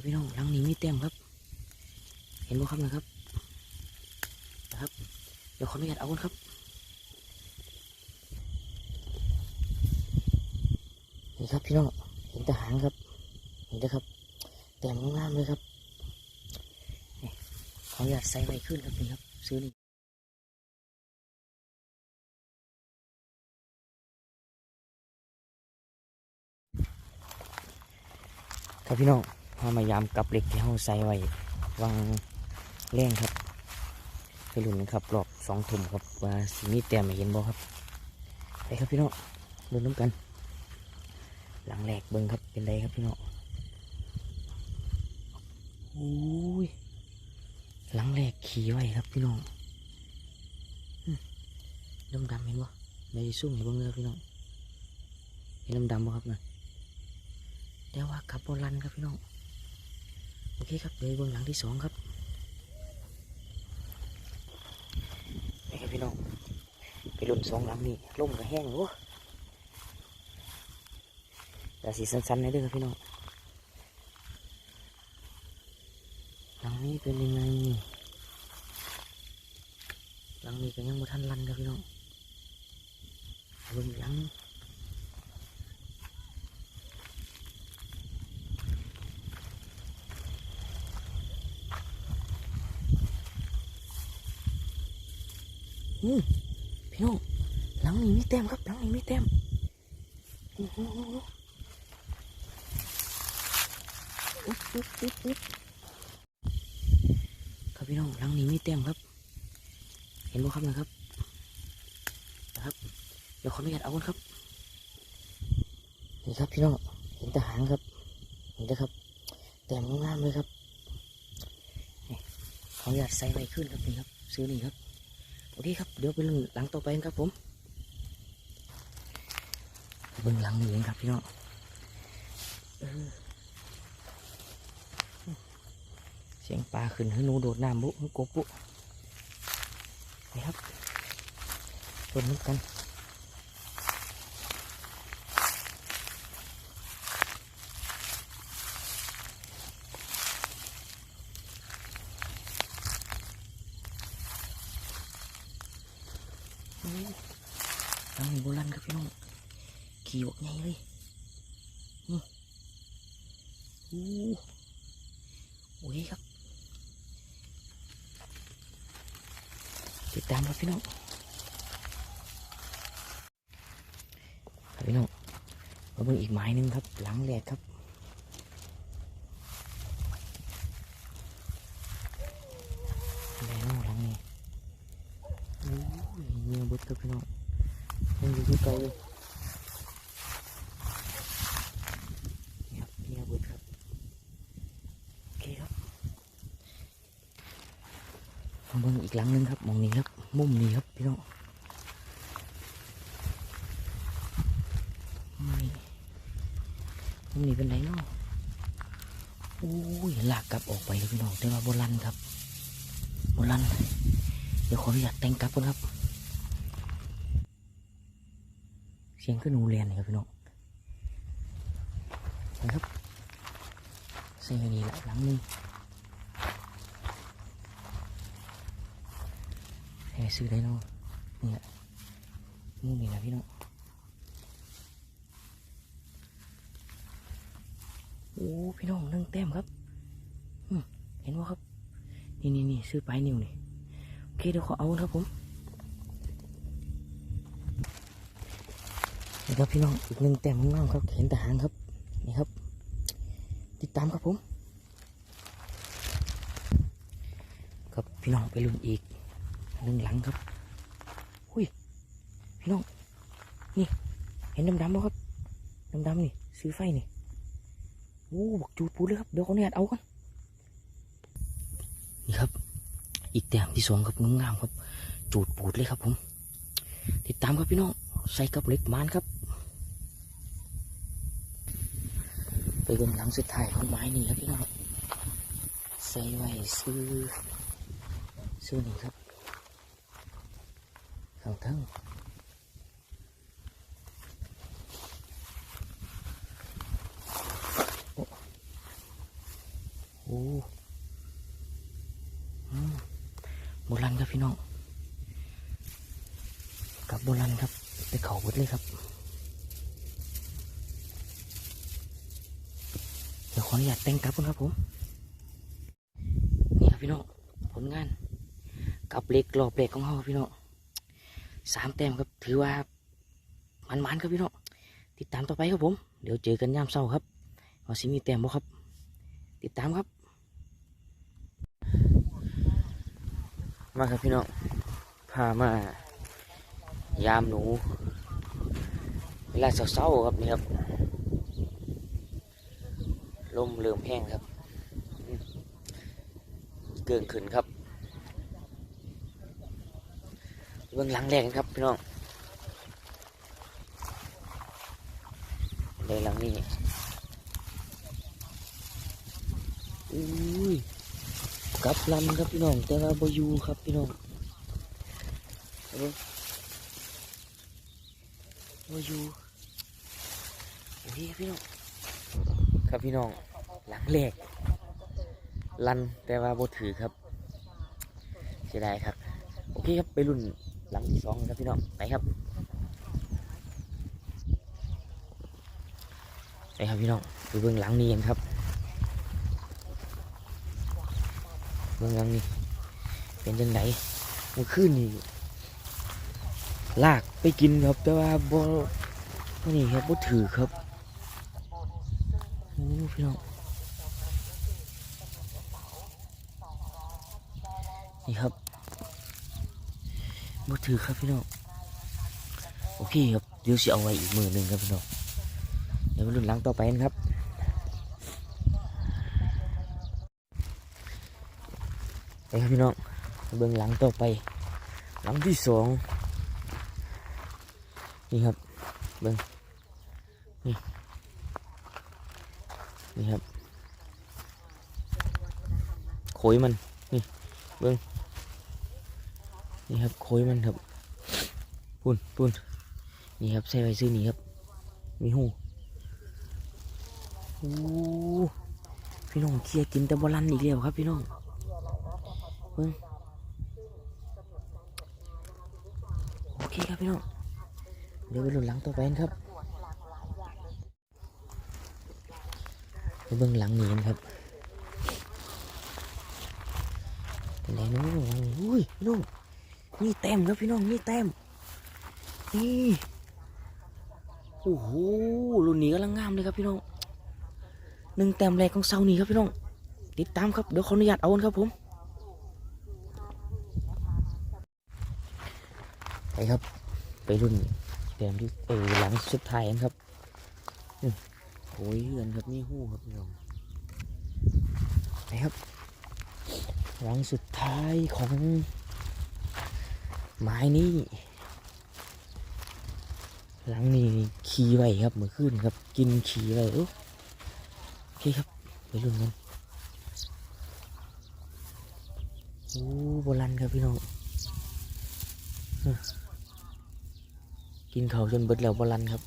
ครับพี่น้องหลังนี้มีเต็มครับ เห็นบ่ครับนะครับนะครับ เดี๋ยวขออนุญาตเอาก่อนครับ นี่ครับพี่น้องเห็นทหารครับนี่นะครับเต็มงามเลยครับนี่ขออนุญาตใส่ไว้ขึ้นครับนี่ครับซื้อนี่ครับพี่น้อง พามายามกับเหล็กที่เราใส่ไว้วางแร่งครับไปลุ้นครับรอบสองทุ่มครับว่าสีนี้เต็มเห็นบ่ครับไปครับพี่น้องลุ้นน้ำกัน หลังแหลกเบิ้งครับเป็นไรครับพี่น้องอุ้ยหลังแหลกขี่ไว้ครับพี่น้องดำดำๆเห็นบ่ในซุ่มเห็นบิ้งเลยพี่น้องเห็นดำดำๆบ่ครับนะเดี๋ยวว่าขับโบรันครับพี่น้อง โอเคครับเดี๋ยวเบื้องหลังที่สองครับไปครับพี่น้องไปลุ่นสองหลังนี่ล่มก็แห้งโอ้แต่สีสั้นๆนอยเด้อครับพี่น้องหลังนี้เป็นยังไงหลังนี้ก็ยังม่ทันรันครับพี่น้องบิ่งหลัง พี่น้องหลังนี้มีเต็มครับหลังนี้มีเต็มครับพี่น้องหลังนี้มีเต็มครับ เห็นบ่ครับนะครับนะครับ เดี๋ยวขออนุญาตเอาก่อนครับนี่ครับพี่น้องเห็นทหารครับนี่นะครับเต็มงามเลยครับนี่ขออนุญาตใส่ไว้ขึ้นครับนี่ครับ ซื้อนี่ครับ อเคครับ เดี๋ยวไปลุ้นหลังต่อไปครับผมเบื้องหลังนี่เองครับพี่น้องเสียงปลาขึ้นให้หนูโดดน้ำบุให้กบบุนี่ครับต้นน้ำกันโอ้ยหลังนี้โบราณครับพี่น้อง ขี่บอกไงเลยนี่โอ้โอ้ยครับ ติดตามครับพี่น้องครับพี่น้องมาเบิ่งอีกไม้นึงครับ หลังแหลกครับแหลกน้องหลังนี้โอ้ยเงียบเบิดครับพี่น้องยังอยู่ที่เก่าเลยนี่ครับเงียบเบิดครับโอเคครับ มาเบิ่งอีกหลังหนึงครับมองนี้ครับ มุมนี้ครับพี่น้องนี่มุมนี้เป็นไรเนาะโอ้ยลากกลับออกไปพี่น้องแต่ว่าโบราณครับโบราณเดี๋ยวขออนุญาตแต่งกลับก่อนครับ เสียงก็หนูเรียนนี่ครับพี่น้องนะครับเสียงนี้แหละหลังหนึงให้ ซื้อได้เนาะนี่แหละมุมนี้แหละพี่น้องโอ้พี่น้องหนึ่งแต้มครับเห็นว่าครับ นี่นี่นี่ซื้อปลายนิ้วนี่โอเคเดี๋ยวขอเอาครับผมนี่ครับพี่น้องอีกหนึ่งแต้มงามๆครับ เห็นทหารครับนี่ครับ ติดตามครับผม ครับพี่น้องไปลุ้นอีก หนึ่งหลังครับอุ้ยพี่น้องนี่ เห็นดำๆไหมครับดำๆนี่ซื้อไฟนี่โอ้บอกจูดปูเลยครับเดี๋ยวเขาเนี่ยเอากันนี่ครับ อีกแต้มที่สองครับงงามครับ จูดปูดเลยครับผม ติดตามครับพี่น้องใส่กับเล็กมานครับ ไปเบื้องหลังสุดท้ายของไม้นี่ครับพี่น้องใส่ไว้ซื้อซื้อนี่ครับ ข้างทั้งโอ้โบราณครับพี่น้องกลับโบราณครับไปเขาบดเลยครับเดี๋ยวขออนุญาตแต่งกลับก่อนครับผมนี่ครับพี่น้องผลงานกับเล็กรอบเล็กของเขาพี่น้อง สามแต้มครับ ถือว่ามันๆครับพี่น้องติดตามต่อไปครับผม เดี๋ยวเจอกันยามเช้าครับว่าสิมีแต้มบ่ครับ ติดตามครับ มาครับพี่น้องพามายามหนู เวลาเช้าๆครับนี่ครับลมเริ่มแห้งครับ เกินขึ้นครับเบื้องหลังแรกครับพี่น้องในหลังนี้อุ้ยกลับลำครับพี่น้อง แต่ว่าบอยูครับพี่น้องเห็นบ่บอยูโอเคพี่น้อง ครับพี่น้องหลังแรกลันแต่ว่าบถือครับเสียดายครับ โอเคครับ ไปรุ่น หลังที่สองครับพี่น้องไปครับไปครับพี่น้องไปเบื้องหลังนี้กันครับเบื้องหลังนี้เป็นยังไงมื่อคืนนี่ลากไปกินครับ แต่ว่าบ่นี่ครับบ่ถือครับโอ้พี่น้องนี่ครับ มือถือครับพี่น้องโอเคครับเดี๋ยวสิเอาไว้อีกมือหนึ่งครับพี่น้องเดี๋ยวมาลุ้นหลังต่อไปกันครับไปครับพี่น้องเบื้องหลังต่อไป หลังที่สองนี่ครับเบื้องนี่นี่ครับโขยมันนี่เบิ้อง นี่ครับโขยมันครับปุ่นปุ่นนี่ครับใส่ไว้ซื้อนี่ครับ มีหูโอ้พี่น้องเคลียร์กินแต่บอลันอีกแล้วครับ พี่น้องเบิ้งโอเคครับพี่น้องเดี๋ยวไปหลุนหลังต่อไปนครับไปเบื้องหลังนี้กันครับเป็นไรน้องอุ้ยพี่น้อง นี่แต้มครับพี่น้องนี่แต้มนี่โอ้โหรุ่นนี้กำลังงามเลยครับพี่น้องหนึ่งแต้มแรกของเซานี้ครับพี่น้อง ติดตามครับเดี๋ยวขออนุญาตเอานครับผมไปครับ ไปรุ่นแต้มที่เออหลังสุดท้ายครับโอ้ยเหือนครับนี่หู้ครับพี่น้องไปครับหลังสุดท้ายของ ไม้นี้หลังนี้ขี่ไว้ครับเมื่อคืนครับ กินขี่ไว้โอ้โอเคครับไปรุ่นกันโอ้โบราณครับพี่น้องกินเขาจนเบิดแล้วโบราณครับ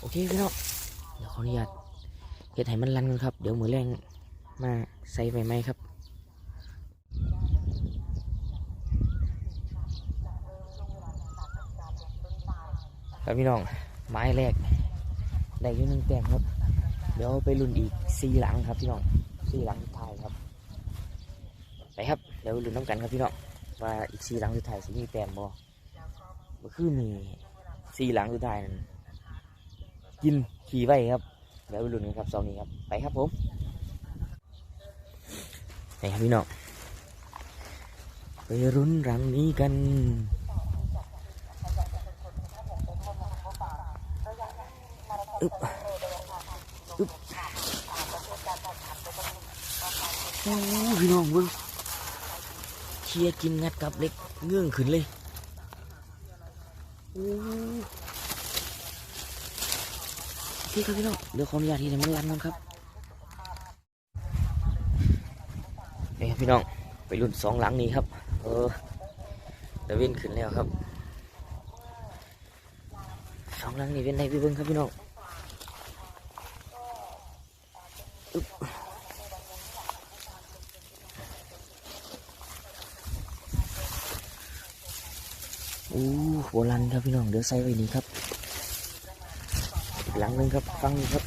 โอเคพี่น้องเดี๋ยวขออนุญาตเฮ็ดให้มันรันกันครับ เดี๋ยวมือแรงมาใส่ใบไม้ครับ ครับพี่น้อง ไม้แรกได้ยู่หนึ่งแต้มครับ เดี๋ยวไปรุ่นอีกสี่หลังครับพี่น้องสี่หลังสุดท้ายครับ ไปครับ เดี๋ยวรุ่นน้ำกันครับพี่น้อง ว่าอีกสี่หลังสุดท้ายสิมีแต้มบ่เมื่อคืนมีสี่หลังสุดท้ายนั้นกินขี่ไว้ครับ เดี๋ยวไปลุ้นกันครับซองนี้ครับ ไปครับผมไปครับพี่น้องไปรุ้นรังนี้กัน อึ๊บอึ๊บโอ้พี่น้องเบิ้งเชียร์กินงัดกับเล็กเงื่องขึ้นเลยโอ้พี่ครับพี่น้องเดี๋ยวขออนุญาตที่ไหนมันรันก่อนครับนี่ครับพี่น้องไปรุ่นสองหลังนี้ครับ เออเดยวเว้นขึ้นแล้วครับสองหลังนี้เป็นไงพี่เบิ้งครับพี่น้อง อึ๊บโอ้โบราณครับพี่น้องเดี๋ยวใส่ไว้นี่ครับอีกหลังนึงครับฟังครับ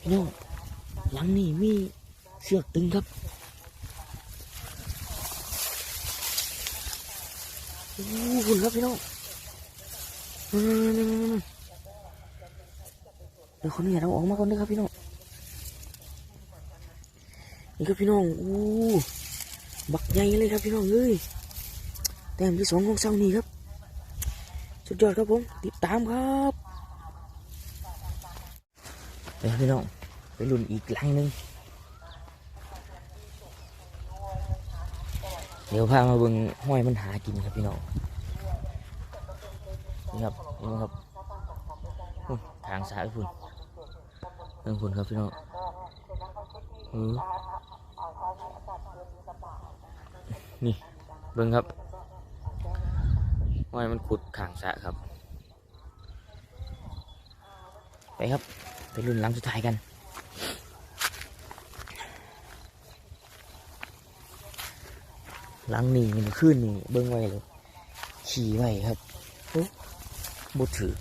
พี่น้องหลังนี่มีเสือกตึงครับ โอ้โหุ่นครับพี่น้องเดี๋ยวคนนี้เราออกมาก่อนนะครับพี่น้องนี่ครับพี่น้องโอ้บักใหญ่เลยครับพี่น้องเอ้ยแต้มที่สองของเซานี่ครับสุดยอดครับผมติดตามครับเดี๋ยวพี่น้องไปลุ้นอีกลังหนึงเดี๋ยวพามาเบิ่งห้อยมันหากินครับพี่น้อง นี่ครับนี่ครับอุ๊ยทางซ้ายพุ่นเบิ่งพุ่นครับพี่น้องนี่เบิ่งครับห้อยมันขุดขางสะครับ ไปครับ ไปรุ่นลังสุดท้ายกันลังนี่มันขึ้นนี่เบิ้งไว้เลย ขี่ไว้ครับ บดถือ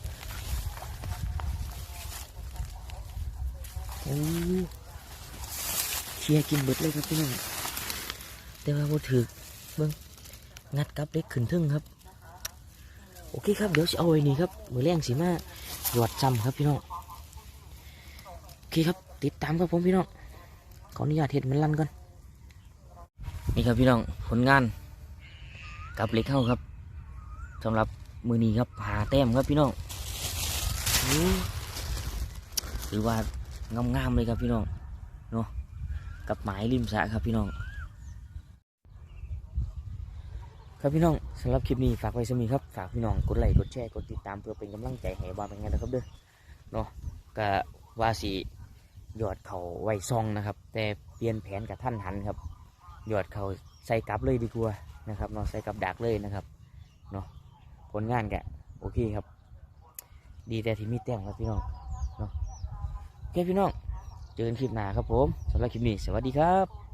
โอ้เคลียกินเบิดเลยครับพี่น้องแต่ว่าบดถือเบิ้งงัดกับเล็กขึ้นทึ่งครับ โอเคครับเดี๋ยวจะเอาไว้นี่ครับมือแรงสีมาหยอดจำครับพี่น้องโอเคครับ ติดตามครับผมพี่น้องขออนุญาตเห็ดมันลั่นก่อนนี่ครับพี่น้องผลงานกับเล็กเข้าครับสำหรับ มือนี้ครับหาแต้มครับพี่น้องโอ้ถือว่างามๆเลยครับพี่น้องเนาะกับหมายริมสะครับพี่น้อง ครับพี่น้องสำหรับคลิปนี้ฝากไว้สมีครับฝากพี่น้องกดไลค์กดแชร์กดติดตามเพื่อเป็นกำลังใจให้บ้านเป็นไงนะครับเด้อเนาะก็ว่าสีหยอดเขาไว้ซองนะครับ แต่เปลี่ยนแผนกับท่านหันครับ หยอดเขาใส่กลับเลยดีกว่านะครับเนาะใส่กับดักเลยนะครับ ผลงานแกโอเคครับ ดีแต่ที่มีแต้มครับพี่น้องเนาะโอเคพี่น้อง เจอกันคลิปหน้าครับผมสำหรับคลิปนี้ สวัสดีครับ